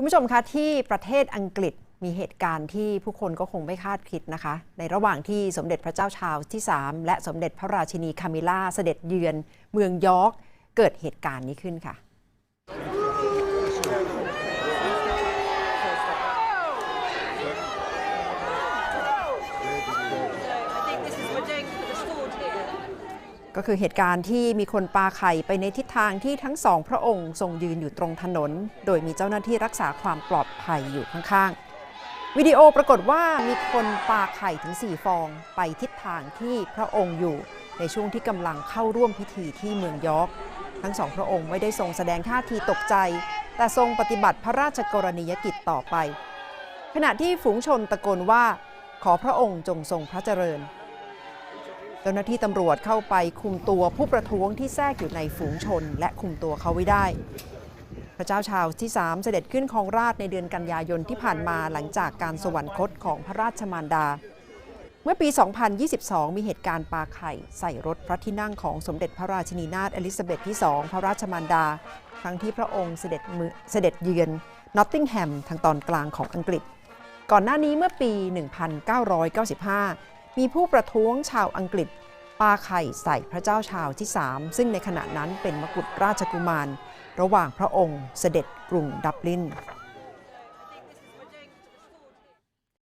คุณผู้ชมคะที่ประเทศอังกฤษมีเหตุการณ์ที่ผู้คนก็คงไม่คาดคิดนะคะ ในระหว่างที่สมเด็จพระเจ้าชาร์ลส์ที่ 3 และสมเด็จพระราชินีคามิล่าเสด็จเยือน เมืองยอร์กเกิดเหตุการณ์นี้ขึ้นค่ะ ก็คือเหตุการณ์ที่มีคนปาไข่ไปในทิศทางที่ทั้งสองพระองค์ทรงยืนอยู่ตรงถนน โดยมีเจ้าหน้าที่รักษาความปลอดภัยอยู่ข้างๆ วิดีโอปรากฏว่ามีคนปาไข่ถึง 4 ฟอง ไปทิศทางที่พระองค์อยู่ ในช่วงที่กำลังเข้าร่วมพิธีที่เมืองยอร์กทั้งสองพระองค์ไม่ได้ทรงแสดงท่าทีตกใจ แต่ทรงปฏิบัติพระราชกรณียกิจต่อไป ขณะที่ฝูงชนตะโกนว่า ขอพระองค์จงทรงพระเจริญ เจ้าหน้าที่ตำรวจเข้าไปคุมตัวผู้ประท้วงที่แทรกอยู่ในฝูงชน และคุมตัวเขาไว้ได้ พระเจ้าชาวที่ 3 เสด็จขึ้นครองราชในเดือนกันยายนที่ผ่านมาหลังจากการสวรรคตของพระราชมารดา เมื่อปี 2022 มีเหตุการณ์ปาไข่ ใส่รถพระที่นั่งของสมเด็จพระราชินีนาถอลิซาเบธที่ 2 พระราชมารดา ครั้งที่พระองค์เสด็จเสด็จเยือนนอตติงแฮมทางตอนกลางของอังกฤษ ก่อนหน้านี้เมื่อปี 1995 มีผู้ประท้วงชาวอังกฤษปาไข่ใส่พระเจ้าชาวที่3ซึ่งในขณะนั้นเป็นมกุฎราชกุมาร ระหว่างพระองค์เสด็จกรุงดับลิน